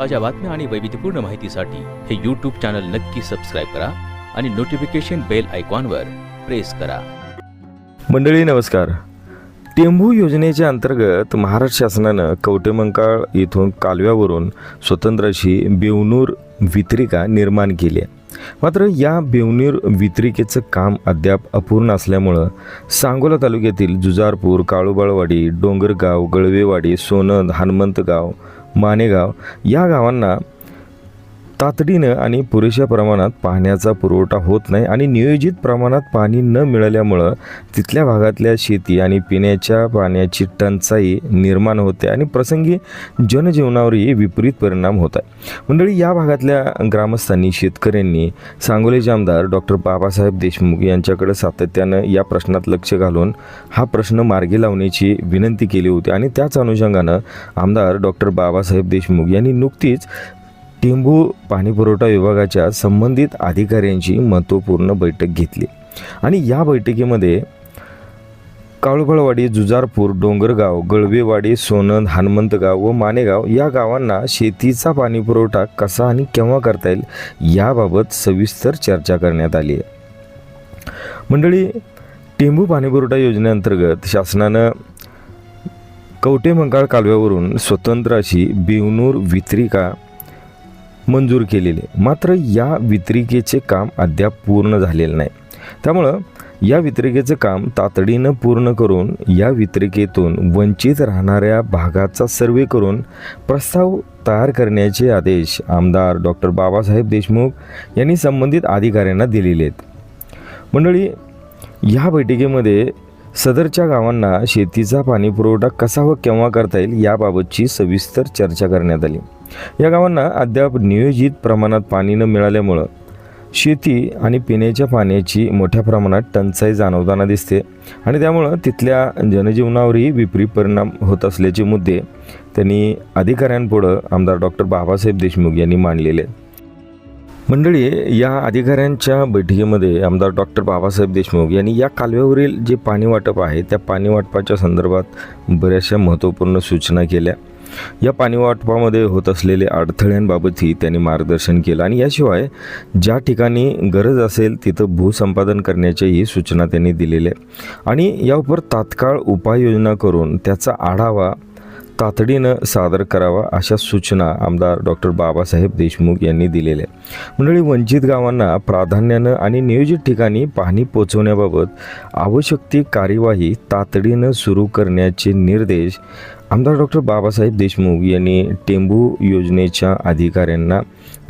ताज्या बातम्या आणि वैविध्यपूर्ण माहितीसाठी हे यूट्यूब चॅनल नक्की सबस्क्राईब करा आणि नोटिफिकेशन बेल आयकॉनवर प्रेस करा. मंडळी नमस्कार. टेंभू योजनेच्या अंतर्गत महाराष्ट्र शासनानं कवटेमंकाळ येथून कालव्यावरून स्वतंत्र अशी बेवनूर वितरिका निर्माण केली आहे. मात्र या बेवनूर वितरिकेचं काम अद्याप अपूर्ण असल्यामुळं सांगोला तालुक्यातील जुजारपूर काळुबाळवाडी डोंगरगाव गळवेवाडी सोनंद हनुमंतगाव मानेगाव. या गावांना तातडीनं आणि पुरेशा प्रमाणात पाण्याचा पुरवठा होत नाही आणि नियोजित प्रमाणात पाणी न मिळाल्यामुळं तिथल्या भागातल्या शेती आणि पिण्याच्या पाण्याची टंचाई निर्माण होते आणि प्रसंगी जनजीवनावरही विपरीत परिणाम होत आहे. मंडळी या भागातल्या ग्रामस्थांनी शेतकऱ्यांनी सांगोलीचे आमदार डॉक्टर बाबासाहेब देशमुख यांच्याकडे सातत्यानं या प्रश्नात लक्ष घालून हा प्रश्न मार्गी लावण्याची विनंती केली होती आणि त्याच अनुषंगानं आमदार डॉक्टर बाबासाहेब देशमुख यांनी नुकतीच टेंभू पाणीपुरवठा विभागाच्या संबंधित अधिकाऱ्यांची महत्त्वपूर्ण बैठक घेतली. आणि या बैठकीमध्ये काळूबाळवाडी जुजारपूर डोंगरगाव गळवेवाडी सोनंद हनुमंतगाव व मानेगाव या गावांना शेतीचा पाणीपुरवठा कसा आणि केव्हा करता येईल याबाबत सविस्तर चर्चा करण्यात आली आहे. मंडळी टेंभू पाणीपुरवठा योजनेअंतर्गत शासनानं कवटेमंकाळ कालव्यावरून स्वतंत्र अशी बिवनूर वितरिका मंजूर केलेले. मात्र या वितरिकेचे काम अद्याप पूर्ण झालेलं नाही. त्यामुळं या वितरिकेचं काम तातडीनं पूर्ण करून या वितरिकेतून वंचित राहणाऱ्या भागाचा सर्वे करून प्रस्ताव तयार करण्याचे आदेश आमदार डॉक्टर बाबासाहेब देशमुख यांनी संबंधित अधिकाऱ्यांना दिलेले आहेत. मंडळी या बैठकीमध्ये सदरच्या गावांना शेतीचा पाणीपुरवठा कसा व केव्हा करता येईल याबाबतची सविस्तर चर्चा करण्यात आली. या गावांना अद्याप नियोजित प्रमाणात पाणी न मिळाल्यामुळं शेती आणि पिण्याच्या पाण्याची मोठ्या प्रमाणात टंचाई जाणवताना दिसते आणि त्यामुळं तिथल्या जनजीवनावरही विपरीत परिणाम होत असल्याचे मुद्दे त्यांनी अधिकाऱ्यांपुढं आमदार डॉक्टर बाबासाहेब देशमुख यांनी मांडलेले मंडळी या अधिकाऱ्यांच्या बैठकीमध्ये आमदार डॉक्टर बाबासाहेब देशमुख यांनी या कालव्यावरील जे पाणी वाटप आहे त्या पाणी वाटपाच्या संदर्भात बऱ्याचशा महत्त्वपूर्ण सूचना केल्या. या पाणी वाटपामध्ये होत असलेले अडथळ्यांबाबतही त्यांनी मार्गदर्शन केलं आणि याशिवाय ज्या ठिकाणी गरज असेल तिथं भूसंपादन करण्याच्याही सूचना त्यांनी दिलेल्या आहेत. आणि यावर तात्काळ उपाययोजना करून त्याचा आढावा तातडीनं सादर करावा अशा सूचना आमदार डॉक्टर बाबासाहेब देशमुख यांनी दिलेल्या आहेत. मंडळी वंचित गावांना प्राधान्यानं आणि नियोजित ठिकाणी पाणी पोचवण्याबाबत आवश्यक ती कार्यवाही तातडीनं सुरू करण्याचे निर्देश आमदार डॉक्टर बाबासाहेब देशमुख यांनी टेंबू योजनेच्या अधिकाऱ्यांना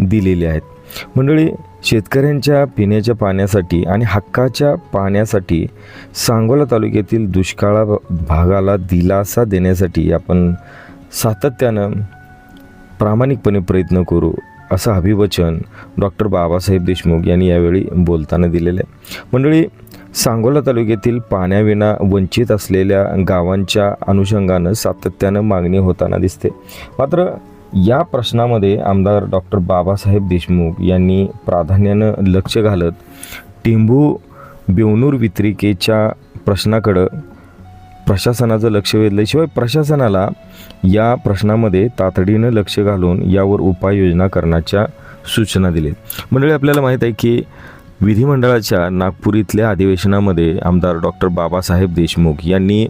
दिलेले आहेत मंडळी शेतकऱ्यांच्या पिण्याच्या पाण्यासाठी आणि हक्काच्या पाण्यासाठी सांगोला तालुक्यातील दुष्काळा भागाला दिलासा देण्यासाठी आपण सातत्यानं प्रामाणिकपणे प्रयत्न करू असं अभिवचन डॉक्टर बाबासाहेब देशमुख यांनी यावेळी बोलताना दिलेलं आहे. मंडळी सांगोला तालुक्यातील पाण्याविना वंचित असलेल्या गावांच्या अनुषंगानं सातत्यानं मागणी होताना दिसते. मात्र या प्रश्नामध्ये आमदार डॉक्टर बाबासाहेब देशमुख यांनी प्राधान्यानं लक्ष घालत टेंभू बेवनूर वितरिकेच्या प्रश्नाकडं प्रशासनाचं लक्ष वेधलं शिवाय प्रशासनाला या प्रश्नामध्ये तातडीनं लक्ष घालून यावर उपाययोजना करण्याच्या सूचना दिल्या मंडळी आपल्याला माहीत आहे की विधिमंडळाच्या नागपूर इथल्या अधिवेशनामध्ये आमदार डॉक्टर बाबासाहेब देशमुख यांनी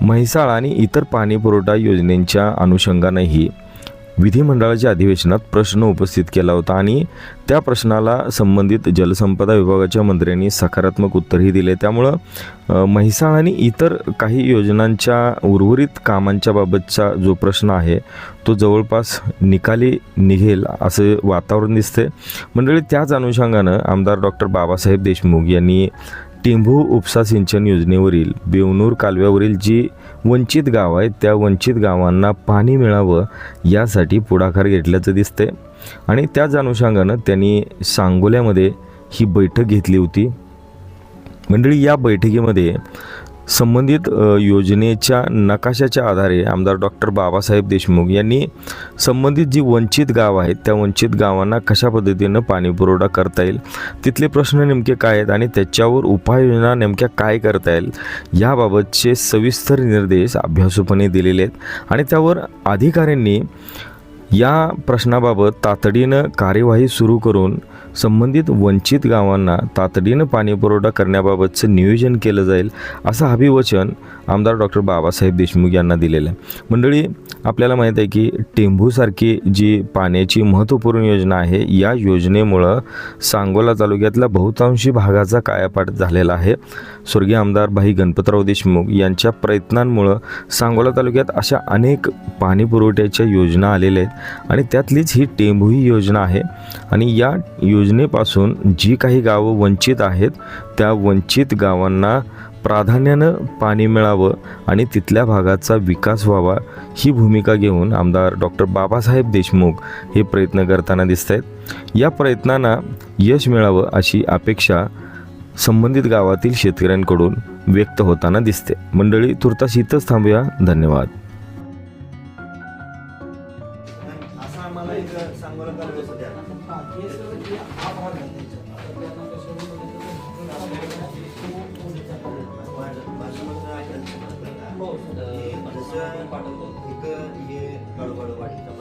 म्हैसाळ आणि इतर पाणी पुरवठा योजनेच्या अनुषंगानेही विधिमंडळाच्या अधिवेशनात प्रश्न उपस्थित केला होता आणि त्या प्रश्नाला संबंधित जलसंपदा विभागाच्या मंत्र्यांनी सकारात्मक उत्तरही दिले. त्यामुळं म्हैसाळ आणि इतर काही योजनांच्या उर्वरित कामांच्या बाबतचा जो प्रश्न आहे तो जवळपास निकाली निघेल असं वातावरण दिसते मंडळी त्याच अनुषंगानं आमदार डॉक्टर बाबासाहेब देशमुख यांनी टिंभू उपसा सिंचन योजनेवरील बेवनूर कालव्यावरील जी वंचित गाव आहेत त्या वंचित गावांना पाणी मिळावं यासाठी पुढाकार घेतल्याचं दिसतंय. आणि त्याच अनुषंगानं त्यांनी सांगोल्यामध्ये ही बैठक घेतली होती. मंडळी या बैठकीमध्ये संबंधित योजनेच्या नकाशाच्या आधारे आमदार डॉक्टर बाबासाहेब देशमुख यांनी संबंधित जी वंचित गाव आहेत त्या वंचित गावांना कशा पद्धतीनं पाणीपुरवठा करता येईल तिथले प्रश्न नेमके काय आहेत आणि त्याच्यावर उपाययोजना नेमक्या काय करता येईल याबाबतचे सविस्तर निर्देश अभ्यासूपणे दिलेले आहेत. आणि त्यावर अधिकाऱ्यांनी या प्रश्नाबाबत तातडीनं कार्यवाही सुरू करून संबंधित वंचित गावांना तातडीनं पाणीपुरवठा करण्याबाबतचं नियोजन केलं जाईल असं अभिवचन आमदार डॉक्टर बाबासाहेब देशमुख यांना दिलेलं आहे. मंडळी आपल्याला माहीत आहे की टेंभूसारखी जी पाण्याची महत्त्वपूर्ण योजना आहे या योजनेमुळं सांगोला तालुक्यातल्या बहुतांशी भागाचा कायापाठ झालेला आहे. स्वर्गीय आमदार भाई गणपतराव देशमुख यांच्या प्रयत्नांमुळं सांगोला तालुक्यात अशा अनेक पाणी पुरवठ्याच्या योजना आलेल्या आहेत आणि त्यातलीच ही टेंभू ही योजना आहे. आणि या योजनेपासून जी काही गावं वंचित आहेत त्या वंचित गावांना प्राधान्यानं पाणी मिळावं आणि तिथल्या भागाचा विकास व्हावा ही भूमिका घेऊन आमदार डॉक्टर बाबासाहेब देशमुख हे प्रयत्न करताना दिसत आहेत या प्रयत्नांना यश मिळावं अशी अपेक्षा संबंधित गावातील शेतकऱ्यांकडून व्यक्त होताना दिसते. मंडळी तुर्तास इथंच थांबूया. धन्यवाद. सांगोला आपल्याला हे. जसं इथं हे गडबडवाडीचा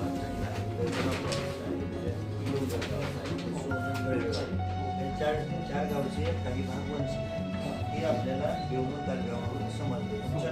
चार चार गावचे काही भाग वंचित हे आपल्याला बेवून तालुक्यावरून समजले तुमच्या